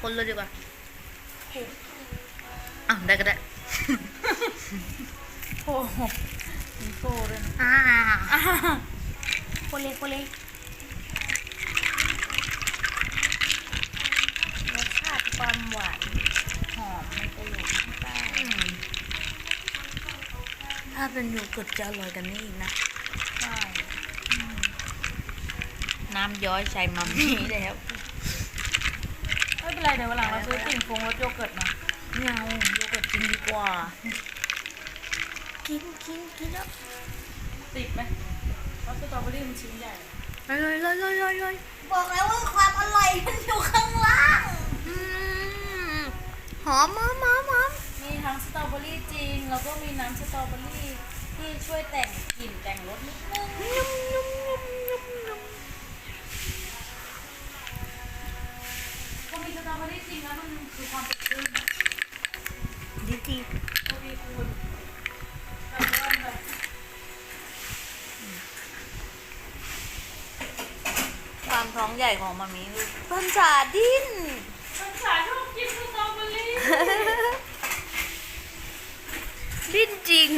คนเลยดีกว่าอะได้ก็ได้โอ้โหมีโซ่ด้วยนะอ่าอ่าคนเล็กคนเล็กรสชาติความหวานหอมมันจะอยู่ข้างใต้อืมถ้าเป็นโยเกิร์ตจะอร่อยกันนี่อีกนะใช่น้ำย้อยใส่มัมมี่แล้ว ไม่เป็นไรเดี๋ยววันหลังเราซื้อติ่งฟงรสโยเกิร์ตมาไม่เอาโยเกิร์ตกินดีกว่า กินกินกินแล้วติดไหมเพราะสตรอเบอรี่มันชิ้นใหญ่เลยเลยเลยเลยเลยบอกแล้วว่าความอร่อยมันอยู่ข้างล่างอืมหอมหอมหอมหอมมีทั้งสตรอเบอรี่จริง แล้วก็มีน้ำสตรอเบอรี่ที่ช่วยแต่งกลิ่นแต่งรสนิดนึง ด้ความที่ความท้องใหญ่ของมามีคือเพิ่นจาดิ้นภาษาชอบกินสตรอเบอรี่ดิ้นจริง